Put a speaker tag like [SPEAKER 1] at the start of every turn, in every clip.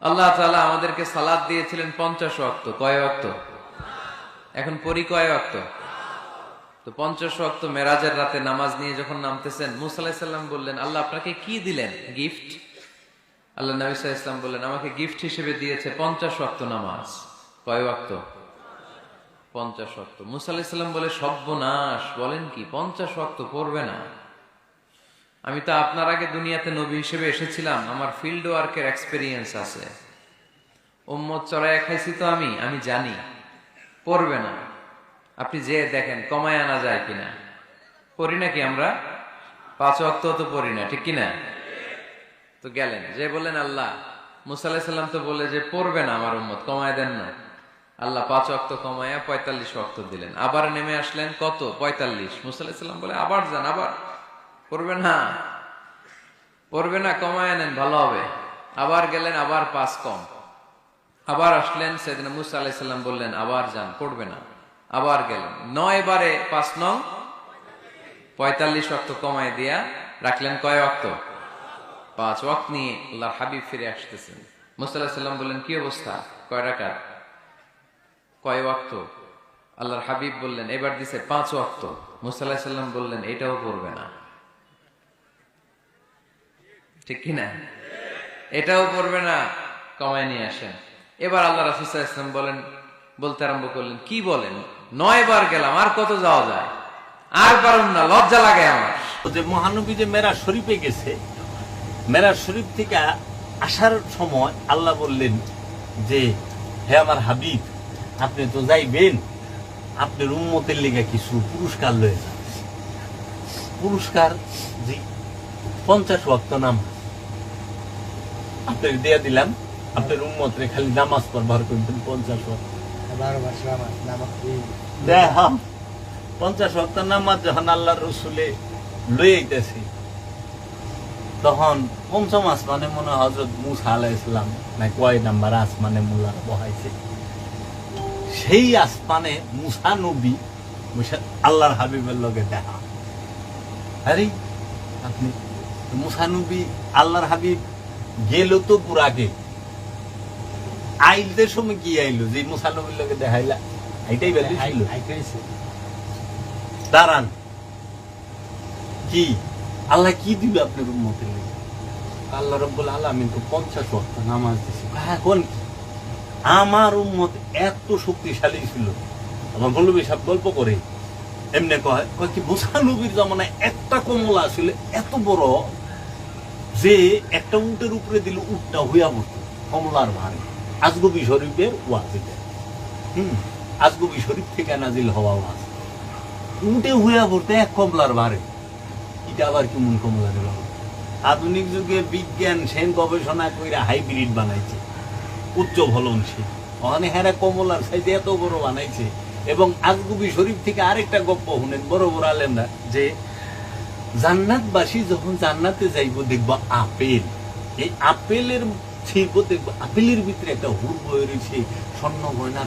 [SPEAKER 1] আল্লাহ তালা আমাদেরকে সালাদ দিয়েছিলেন পঞ্চাশ ওয়াক্ত। কয় ওয়াক্ত? এখন পরি কয় ওয়াক্ত? তো পঞ্চাশ ওয়াক্ত মেরাজের রাতে নামাজ নিয়ে যখন নামতেছেন, মুসা আলাহিসাল্লাম বললেন, আল্লাহ, আপনাকে কি দিলেন? গিফট? আল্লাহ নবী ইসলাম বললেন, আমাকে গিফট হিসেবে দিয়েছে পঞ্চাশ ওয়াক্ত নামাজ। কয় ওয়াক্ত? পঞ্চাশ ওয়াক্ত। মুসা আলাহিসাল্লাম সাল্লাম বলে, সর্বনাশ। বলেন কি? পঞ্চাশ ওয়াক্ত পড়বে না। আমি তো আপনার আগে দুনিয়াতে নবী হিসেবে এসেছিলাম। আমার ফিল্ড ওয়ার্কের এক্সপিরিয়েন্স আছে। উম্মত চড়াইয়া খাইছি তো আমি আমি জানি। পড়বে না। আপনি যে দেখেন, কমায় আনা যায় কিনা। পড়ি নাকি আমরা? পাঁচ অক্ত তো পড়ি না, ঠিক কিনা? তো গেলেন। যে বললেন, আল্লাহ মুসাল্লাহ সাল্লাম তো বলে যে পড়বে না আমার উম্মত, কমায় দেন না। আল্লাহ পাঁচ অক্ত কমায়া পঁয়তাল্লিশ অক্ত দিলেন। আবার নেমে আসলেন কত? পঁয়তাল্লিশ। মুসাল্লাহ সাল্লাম বলে, আবার যান, আবার। পড়বে না। পড়বে না, কমায় নেন, ভালো হবে। আবার গেলেন, আবার পাঁচ কম। আবার আসলেন, সেদিন মুসা আলাইসাল্লাম বললেন, আবার যান, পড়বে না। আবার গেলেন। নয় বারে পাঁচ নং, পঁয়তাল্লিশ অক্ত কমায় দিয়া রাখলেন কয় অক্ত? পাঁচ ওয়াক্ত নিয়ে আল্লাহর হাবিব ফিরে আসতেছেন। মুসা আলাহিসাল্লাম বললেন, কি অবস্থা? কয় রাকাত? কয় ওয়াক্ত আল্লাহর হাবিব বললেন, এবার দিছে পাঁচ ওয়াক্ত মুসা আলাহিসাল্লাম বললেন, এটাও পড়বে না। ঠিক কিনা? এটাও পড়বে না, কমায় নিয়ে আসেন। এবার আল্লাহ রাসুসাহ ইসলাম বলেন, বলতে আরম্ভ করলেন, কি বলেন? নয় বার গেলাম, আর কত যাওয়া যায়? আর পারুন না, লজ্জা লাগে আমার।
[SPEAKER 2] যে মহানবী যে মেরা শরীফে গেছে মেরা শরীফ থেকে আসার সময় আল্লাহ বললেন যে, হে আমার হাবিব, আপনি তো যাইবেন, আপনার উম্মতের লেগে কিছু পুরস্কার লয়ে যান। পুরস্কার জি পঞ্চাশ ওয়াক্ত নাম আপনার দিয়ে দিলাম। আপনার খালি নামাজ পড়বার করবেন পঞ্চাশ পঞ্চাশ নামাজ যখন আল্লাহ রসুলে লই আইতেছি তখন পঞ্চম আসমানে মনে হজরত মুসা আলাহ ইসলাম না কয় নাম্বার আসমানে বহাইছে। সেই আসমানে মুসা নবী আল্লাহর হাবিবের লগে দেখা। আরে আপনি মুসা নবী আল্লাহর হাবিব গেল তো পুরাকে আইলতে সময় কি আইলো? যে মুসা নবীর দেখাইলা এটাই বেলি ছিল। দাঁড়ান। কি? আল্লাহ কি দিবে আপনার উন্মতের লেগে আল্লাহ রব্বুল আলমিন তো পঞ্চাশ ওয়াক্ত নামাজ দিছে। এখন আমার উম্মত এত শক্তিশালী ছিল। আমার গল্প করে এমনি কয় কয় কি মুসানবীর জমানায় একটা কমলা ছিল এত বড় যে একটা উটের উপরে দিলে উটটা হইয়া পড়তো কমলার ভারে আজগবি শরীফের ওয়াজ এটা হুম? আজগবি শরীফ থেকে নাজিল হওয়া ওয়াজ উঠে হইয়া পড়তে এক কমলার বারে এটা আবার কেমন কমলার বাবা আধুনিক যুগে বিজ্ঞান সেন গবেষণা কইরা হাইব্রিড বানাইছে। উচ্চ ফলনশীল। ওখানে হ্যাঁ কমলার সাইজে এত বড় বানাইছে। এবং আজগুবি শরীফ থেকে আরেকটা গপ্প শুনেন, বড় বড় আলেমরা, যে যখন জান্নাতে যাইব, দেখব আপেল। এই আপেলের ছিপ দেখব, আপেলের ভিতরে একটা হুর রয়েছে স্বর্ণ গয়না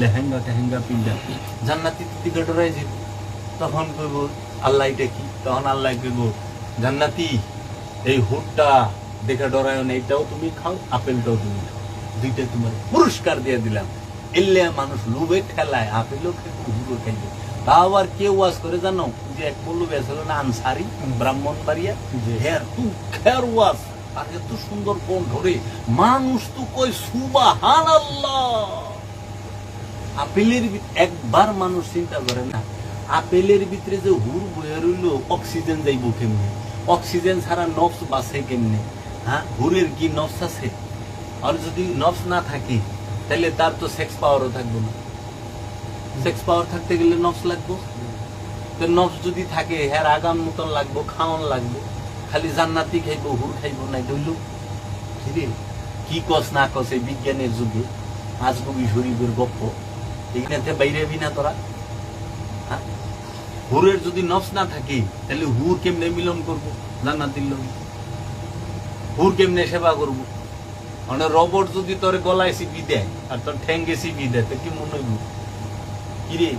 [SPEAKER 2] লেহেঙ্গা টেহেঙ্গা জান্নাতি তখন কইব, আল্লাহ এটা কি? তখন আল্লাহ কইব, জান্নাতি, এই হুটটা দেখে ডরায় না, এটাও তুমি খাও, আপেলটাও তুমি খাও। দুইটা তোমার পুরস্কার দিয়ে দিলাম। এলে মানুষ লোভে ঠেলায়, আপেলও খেতে হুড়ো খাইবে। তা আবার কেউ ওয়াজ করে জানো যে এক না আনসারি হ্যাঁ তু খেয়ার ওয়াজ আর এত সুন্দর কোন ধরে। মানুষ তো কই সুবাহান আল্লাহ আপেলের একবার মানুষ চিন্তা করে না আপেলের ভিতরে যে হুর বয়ে রইল অক্সিজেন যাইব কেমনে? অক্সিজেন ছাড়া নফস বাঁচে কেমনে? হ্যাঁ হুরের কি নফস আছে? আর যদি নফস না থাকে তাহলে তার তো সেক্স পাওয়ারও থাকবে না। সেক্স পাওয়ার থাকতে গেলে নফস লাগবে। তো নফস যদি থাকে হ্যাঁ আগাম মতন লাগবো খাওয়ান লাগবো, খালি জান্নাতি খাইবো, হুর খাইবো নাই দইল কিরে কি কস না কস এই বিজ্ঞানের যুগে, আজগুবি শরীফের গপ্প। এখানে বাইরে হবি না তোরা? হ্যাঁ? হুরের যদি নফস না থাকে, তাহলে হুর কেমনে মিলন করব? জান্নাতির লোক হুর কেমনে সেবা করব? মানে রবট যদি তোর গলায় সিপি দেয়, আর তোর ঠ্যাঙ্গে সিপি দেয়, তো কি মনে হইব? কিরে?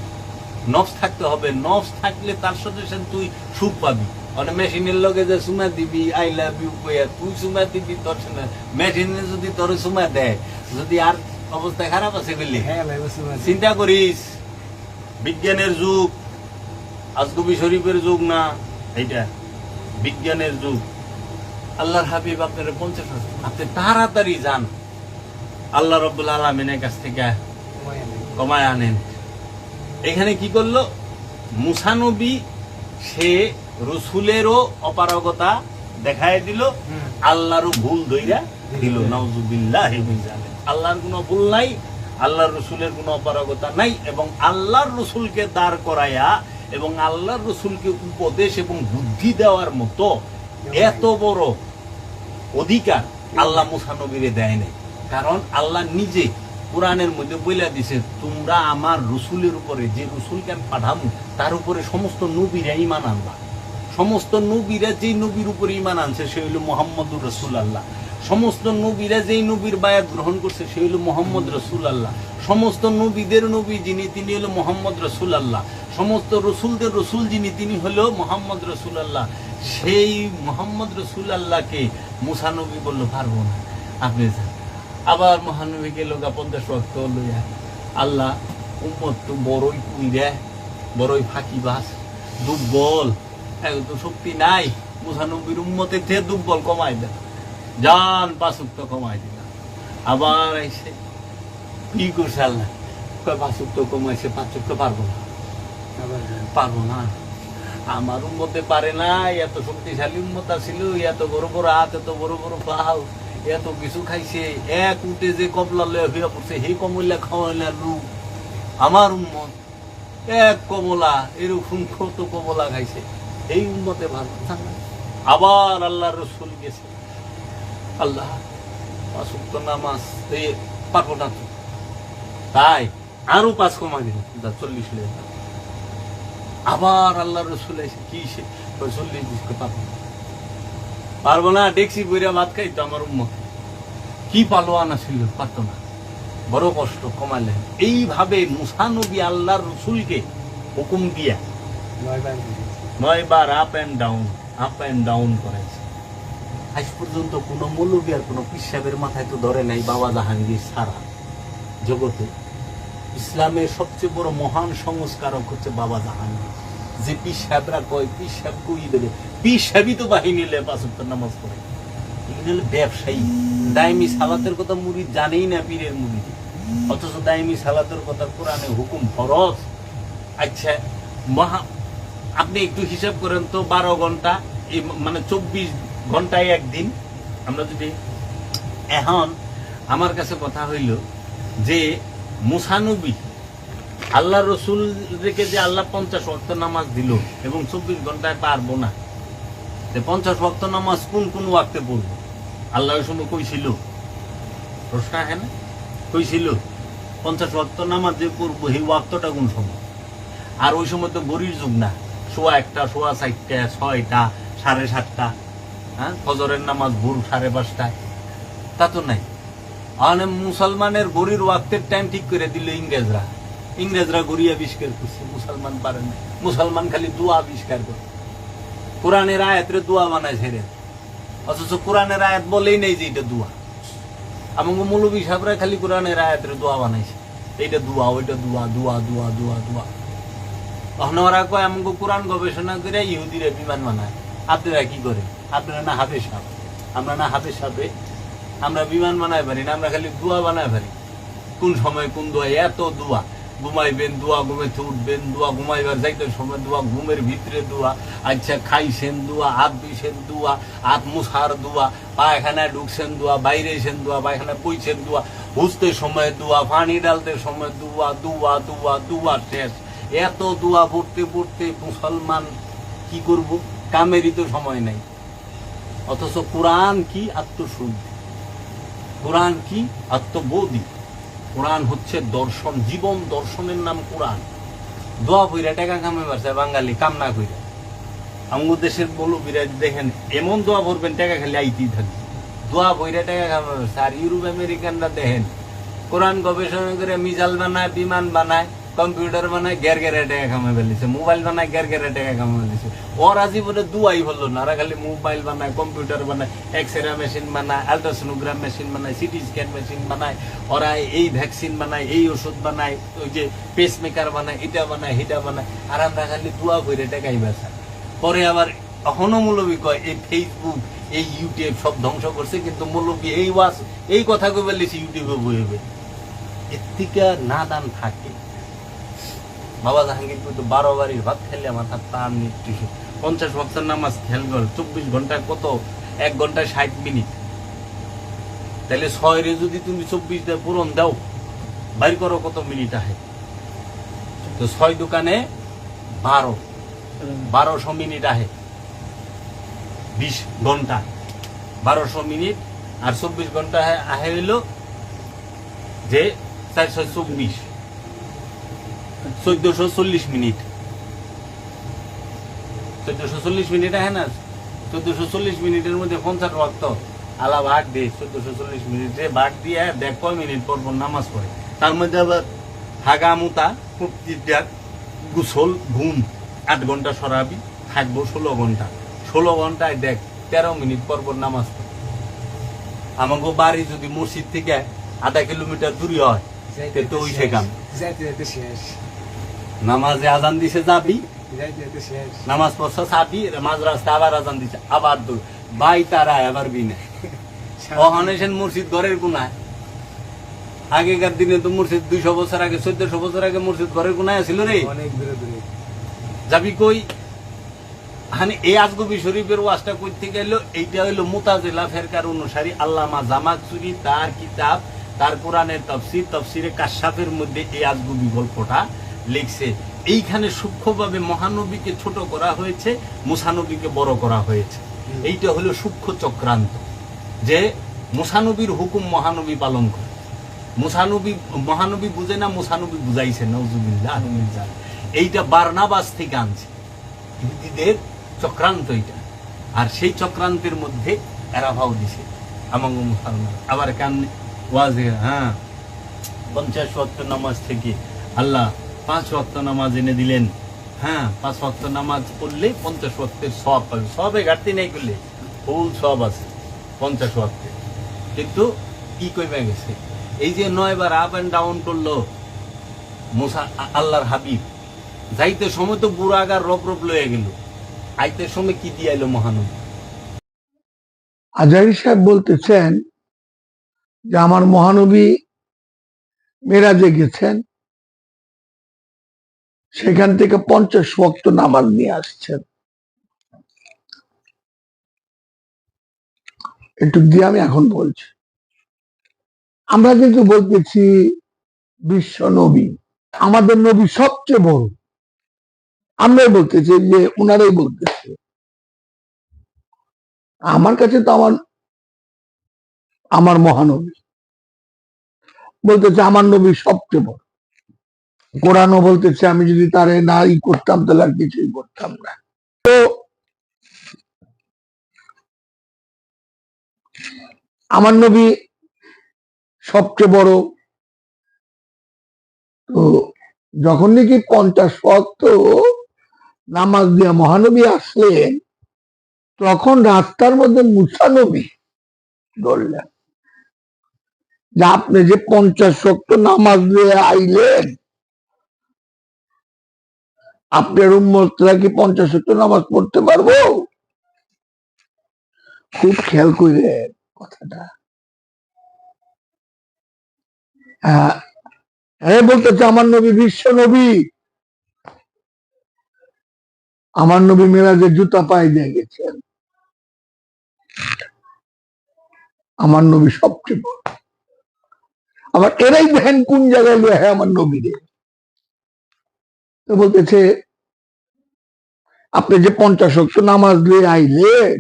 [SPEAKER 2] নফস থাকতে হবে নফস থাকলে তার সাথে সাথে তুই সুখ পাবি। অনেক মেশিনের লগে যে সুমা দিবি আই লাভ ইউ কইয়া তুই সুমা দিবি তোর শুনে মেশিনে যদি তোর সুমা দেয় যদি আর অবস্থা খারাপ আছে বললি?
[SPEAKER 3] হ্যাঁ ভাই
[SPEAKER 2] চিন্তা করিস বিজ্ঞানের যুগ আজগবি শরীফের যুগ না এইটা বিজ্ঞানের যুগ। আল্লাহর হাবিব আপনার পঞ্চাশ। আপনি তাড়াতাড়ি যান। আল্লাহ রব্বুল আলমিনের কাছ থেকে কমায় আনেন। এখানে কি করল? মুসানবী সে রসুলেরও অপারগতা দেখায় দিল। আল্লাহরও ভুল ধইরা দিল। নাউজুবিল্লাহ আল্লাহর কোনো ভুল নাই আল্লাহর রসুলের কোনো অপারগতা নাই এবং আল্লাহর রসুলকে দাঁড় করায়া এবং আল্লাহর রসুলকে উপদেশ এবং বুদ্ধি দেওয়ার মতো এত বড় অধিকার আল্লাহ মুসানবীরে দেয় নাই। কারণ আল্লাহ নিজে কোরআনের মধ্যে বইলা দিছে, তোমরা আমার রসুলের উপরে, যে রসুলকে আমি পাঠাবো তার উপরে সমস্ত নবীরা ইমান আনবা। সমস্ত নবীরা যেই নবীর উপরে ইমান আনছে, সে হইল মোহাম্মদুর রসুল আল্লাহ সমস্ত নবীরা যেই নবীর বায়াত গ্রহণ করছে, সে হইল মোহাম্মদ রসুল আল্লাহ সমস্ত নবীদের নবী যিনি, তিনি হলো মোহাম্মদ রসুল আল্লাহ সমস্ত রসুলদের রসুল যিনি, তিনি হলো মোহাম্মদ রসুল আল্লাহ সেই মোহাম্মদ রসুল আল্লাহকে মুসানবী বলল, পারব না। আপনি আবার মহানবীকে লোকা পঞ্চাশ রক্ত লইয়া আল্লাহ উম্মত তো বড়ই কুইরা বড়ই ফাঁকিবাস দুর্বল। এখন তো শক্তি নাই মুসানবীর উম্মতের থেকে দুর্বল কমাই দেন যান পাঁচুক তো কমাই দিলাম আবার এসে কি করছে আল্লাহ পাঁচুক তো কমাইছে পাঁচুক তো পারব না। পারব না। আমার উন্মতে পারে না এত শক্তিশালী উন্মতা ছিল এত বড় বড় হাত, এত বড় বড় পাও। এত কিছু খাইছে, এক উঠে যে কমলা লয়ে হইয়া পড়ছে, সেই কমলা খাওয়াইলা লুক আমার উন্মত এক কমলা, এরকম কত কমলা খাইছে। এই উন্মতে ভালো আবার আল্লাহ রসুল গেছে। আল্লাহ পাঁচুক্ত নামাজ এই পারব না তো। তাই আরও পাঁচ কমা দিল চল্লিশ আবার আল্লাহ রসুল এসে কি সে, চল্লিশ পারব না। পারব না ডেকসি বইরা ভাত খাই তো আমার উম্মত কি পালোয়ানা ছিল পারতো না। বড় কষ্ট কমালেন এইভাবে মুসানবী আল্লাহর রসুলকে হুকুম দিয়া।
[SPEAKER 3] নয়বার
[SPEAKER 2] up and down up and down করেছে। আজ পর্যন্ত কোনো মৌলবী আর কোনো পিসাবের মাথায় তো ধরে নাই, বাবা জাহাঙ্গীর সারা জগতে। ইসলামের সবচেয়ে বড় মহান সংস্কারক হচ্ছে বাবা জাহাঙ্গীর। যে পিসাবরা কয়, পিসাব কই দেবে। পিসাবই তো বাহিনী লে পাঁচত্তর নামাজ পড়ে। এগুলো ব্যবসায়ী। দায়মি সালাতের কথা মুড়ি জানেই না পীরের মুড়ি। অথচ দায়মি সালাতের কথা কোরআনে হুকুম ফরজ। আচ্ছা মহা, আপনি একটু হিসাব করেন তো, বারো ঘণ্টা মানে চব্বিশ ঘন্টায় একদিন, আমরা যদি, এখন আমার কাছে কথা হইল যে মুসানবী আল্লাহ রসুল রেখে যে আল্লাহ পঞ্চাশ ওয়াক্ত নামাজ দিল এবং চব্বিশ ঘন্টায় পারব না পঞ্চাশ ওয়াক্ত নামাজ কোন কোন ওয়াক্তে পড়ব? আল্লাহ সময় কইছিল, প্রশ্ন হ্যাঁ কইছিল, পঞ্চাশ ওয়াক্ত নামাজ যে পড়ব, সেই ওয়াক্তটা কোন সময়? আর ওই সময় তো গরির যুগ না, সোয়া একটা, সোয়া চারটা, ছয়টা, সাড়ে সাতটা হ্যাঁ? ফজরের নামাজ ভোর সাড়ে পাঁচটায় তা তো নাই। মানে মুসলমানের গরির ওয়াক্তের টাইম ঠিক করে দিল ইংরেজরা। ইংরেজরা গড়ি আবিষ্কার করছে, মুসলমান পারে না মুসলমান খালি দোয়া আবিষ্কার করে। কোরআনের আয়াতের দোয়া বানায় ছেড়ে অথচ কোরআনের আয়াত বলেই নেই যে এটা দোয়া। আমাকে মৌলবী সাহেবরা খালি কোরআনের আয়াতের দোয়া বানাইছে। এইটা দোয়া, ওইটা দোয়া দোয়া দোয়া দোয়া দোয়া। তখন ওরা কয় আমাকে কোরআন গবেষণা করে ইহুদিরা বিমান বানায়। আপনারা কি করে আপনারা না হাফে সাপ আমরা না হাফে সাপে আমরা বিমান বানায় পারি না, আমরা খালি দোয়া বানায় পারি। কোন সময় কোন দোয়া, এত দোয়া। ঘুমাইবেন দোয়া ঘুমাইতে উঠবেন, দোয়া ঘুমাইবার যাইতে সময়, দোয়া ঘুমের ভিতরে দোয়া আচ্ছা খাইছেন দোয়া, হাত দিছেন দোয়া, হাত মুছার দোয়া, পায়খানায় ঢুকছেন দোয়া, বাইরে এসেন দোয়া, পায়খানায় পইছেন দোয়া হুসতে সময় দোয়া, পানি ডালতে সময় দোয়া দোয়া দোয়া দোয়া শেষ। এত দোয়া পড়তে পড়তে মুসলমান কি করব? কামেরই তো সময় নাই। অথচ কোরআন কি আত্মশুদ্ধি? কোরআন কি আত্মবোধী? কোরআন হচ্ছে দর্শন, জীবন দর্শনের নাম কোরআন। দোয়া বইরা টাকা কামে পারছে বাঙালি কাম না কইরা। আমগো দেশের বলো বিরাজ, দেখেন, এমন দোয়া ভরবেন, টাকা খালি আইতি থাকবে। দোয়া বইরা টাকা পারছে আর ইউরোপ আমেরিকানরা দেখেন, কোরআন গবেষণা করে মিজাল বানায়, বিমান বানায় কম্পিউটার বানায় গ্যার গ্যারে টাকা কামাই ফেলিছে, মোবাইল বানায় গ্যার গ্যারে টাকা কামাই ফেলিছে। ওরা জীবনে দুয়াই হলো না, ওরা খালি মোবাইল বানায়, কম্পিউটার বানায় এক্সরে মেশিন বানায় আলট্রাসোনোগ্রাম মেশিন বানায় সিটি স্ক্যান মেশিন বানায়, ওরা এই ভ্যাকসিন বানায়, এই ওষুধ বানায়, ওই যে পেস মেকার বানায়, এটা বানায় হিটা বানায়, আর আমরা খালি দুয়া করে টাকাই বেচা। পরে আবার এখনও মৌলবী কয়, এই ফেসবুক এই ইউটিউব সব ধ্বংস করছে, কিন্তু মৌলবী এই ওয়াজ, এই কথা কই বললেছি ইউটিউবে বইবে। এর থেকে না দান থাকে। বাবা জাহাঙ্গীর কিন্তু বারো বাড়ির ভাত খেলে মাথার টান নিচ্ছে পঞ্চাশ বছর নামাজ খেল গল চব্বিশ ঘন্টায় কত? এক ঘন্টায় ষাট মিনিট। তাহলে ছয় রে যদি তুমি চব্বিশ দেয় পূরণ দাও, বাইর করো কত মিনিট আহে? তো ছয় দোকানে বারো, বারোশো মিনিট আহে। বিশ ঘণ্টা, বারোশো মিনিট। আর চব্বিশ ঘণ্টা আহে হইল যে চারশো চব্বিশ। চোদ্দশো চল্লিশ মিনিট। চোদ্দশো চল্লিশ মিনিট আহে না? চোদ্দশো চল্লিশ মিনিটের মধ্যে পঞ্চাশ ওয়াক্ত আলা ভাগ দিয়ে চোদ্দশো চল্লিশ মিনিটে ভাগ দিয়ে দেখ কয় মিনিট পর পর নামাজ পড়ে। তার মধ্যে আবার হাগা মুতা কুপ্তি দেখ গুসল ঘুম আট ঘণ্টা সরাবি থাকব ষোলো ঘণ্টা। ষোলো ঘন্টায় দেখ তেরো মিনিট পর পর নামাজ পড়ে। আমাকে বাড়ি যদি মসজিদ থেকে আধা কিলোমিটার দূরে হয় তো ওই শেখাম
[SPEAKER 3] শেষ।
[SPEAKER 2] নামাজে আজান দিছে যাবি? নামাজ পড়ছে চাবি মাঝ রাস্তা আবার আজান দিছে আবার দূর। বাই তারা আবার বিনে। সেন মসজিদ ঘরের কোনায়। আগেকার দিনে তো মসজিদ দুইশো বছর আগে চোদ্দশো বছর আগে মসজিদ ঘরের কোনায় ছিল রে। যাবি কই? হানি এই আজগবি শরীফের ওয়াজটা করতে গেল এইটা হইল মুতাজিলা ফেরকার অনুসারী আল্লামা জামাকসুরি তার কিতাব তার কোরআনের তফসির তফসিরে কাশাফের মধ্যে এই আজগবি গল্পটা। লিখছে। এইখানে সূক্ষ্মভাবে মহানবীকে ছোট করা হয়েছে মুসানবীকে বড় করা হয়েছে। এইটা হলো সূক্ষ্ম চক্রান্ত যে মুসানবীর হুকুম মহানবী পালন করে। মুসানবী মহানবী বুঝে না মুসানবী বুঝাইছে নজুবিল্লাহ এইটা বার্নাবাস থেকে আনছে। ইহুদিদের চক্রান্ত এটা আর সেই চক্রান্তের মধ্যে এরা ভাও দিছে। আমাঙ্গ মুসলমান। আবার কান ওয়াজে হ্যাঁ। পঞ্চাশ ওয়াক্ত নামাজ থেকে আল্লাহ পাঁচ ওয়াক্ত নামাজ এনে দিলেন। হ্যাঁ পাঁচ ওয়াক্ত নামাজ পড়লে পঞ্চাশ ওয়াক্তের সব পাবে সবে ঘাটতি নেই করলে। ফুল সব আছে পঞ্চাশ ওয়াক্তে। কিন্তু কি কইবে গেছে? এই যে নয়বার আপ অ্যান্ড ডাউন করল মুসা আল্লাহর হাবিব, যাইতে সময় তো বুড়াগার রপ রপ লয়ে গেল। আইতে সময় কি দিয়ে আইলো মহানবী?
[SPEAKER 4] আজারি সাহেব বলতেছেন যে আমার মহানবী মেরাজে গেছেন। সেখান থেকে পঞ্চাশ ওয়াক্ত নামাজ নিয়ে আসছেন। একটু দিয়ে আমি এখন বলছি। আমরা কিন্তু বলতেছি, বিশ্ব নবী। আমাদের নবী সবচেয়ে বড়। আমরাই বলতেছি যে ওনারাই বলতেছে। আমার কাছে তো আমার আমার মহানবী। বলতেছে, আমার নবী সবচেয়ে বড়। কোরআনও বলতেছে, আমি যদি তারে না ই করতাম, তাহলে আর কিছুই করতাম না। তো আমার নবী সবচেয়ে বড়, তো যখন নাকি পঞ্চাশ ওয়াক্ত নামাজ দিয়ে মহানবী আসলেন, তখন রাস্তার মধ্যে মুসানবী ধরলেন। যে আপনি যে পঞ্চাশ শক্ত নামাজ দিয়ে আইলেন আপনার উম্মতরা কি পঞ্চাশ শক্ত নামাজ পড়তে পারব? খুব খেয়াল করে কথাটা। হ্যাঁ বলতেছে, আমার নবী বিশ্ব নবী। আমার নবী মেরাজে জুতা পায়ে দিয়ে গেছেন। আমার নবী সবচেয়ে বড়। আবার এরাই দেখেন কোন জায়গায় হ্যাঁ আমার নবীরে তো বলতেছে, আপনি যে পঞ্চাশ শক্ত নামাজ দিয়ে আইলেন,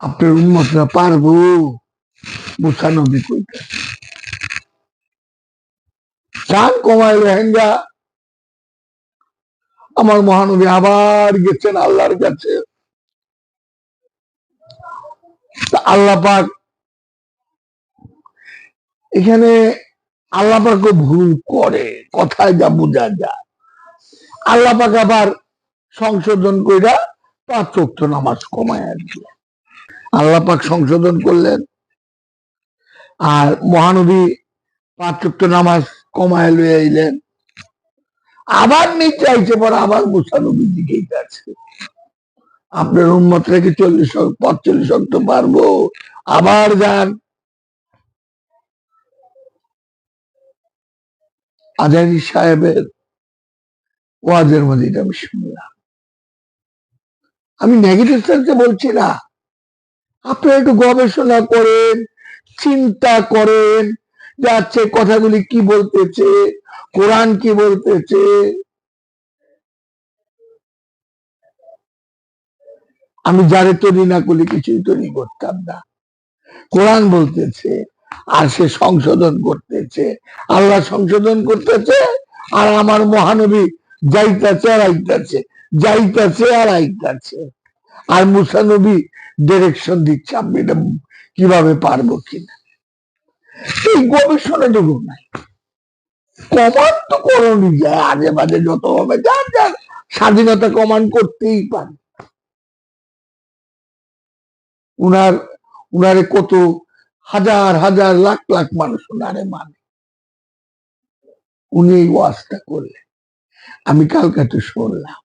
[SPEAKER 4] আপনার উন্মতরা পারব। মুসা নবী চান কমাইলে হেঙ্গা, আমার মহানবী আবার গেছেন আল্লাহর কাছে। আল্লাহ পাক এখানে আল্লাহ পাকও ভুল করে, কথায় যা বোঝা যায় আল্লাহ পাক আবার সংশোধন কইরা পাঁচ চোক্ত নামাজ কমায় দিলেন। আল্লাহ পাক সংশোধন করলেন। আর মহানবী পাঁচ চোক্ত নামাজ কমায় লয়ে আইলেন। আবার নিচে আইছে পর আবার মুসানবীর দিকেই যাচ্ছে। আপনার উন্মত রেখে চল্লিশ পঁয়তাল্লিশ অক্ট পারব? আবার যান। আজারি সাহেবের ওয়াজের মধ্যে এটা আমি শুনলাম। আমি নেগেটিভ সেন্সে বলছি না। আপনি একটু গবেষণা করেন, চিন্তা করেন, যে আচ্ছা কথাগুলি কি বলতেছে, কোরআন কি বলতেছে। আমি যারে তৈরি না করলে কিছুই তৈরি করতাম না। কোরআন বলতেছে আর সে সংশোধন করতেছে। আল্লাহ সংশোধন করতেছে আর আমার মহানবী যাইতাছে আর আইতাছে, যাইতাছে আর আইতাছে। আর মুসানবী ডিরেকশন দিচ্ছে আমি কীভাবে পারব কিনা। এই গবেষণাটুকু নাই। কমান্ড তো করণই যায় আজে বাজে যত হবে, যার যার স্বাধীনতা কমান্ড করতেই পারে। উনার, উনারে কত হাজার হাজার, লাখ লাখ মানুষ ওনারে মানে। উনি এই ওয়াজটা করলেন। আমি কালকে তো শুনলাম।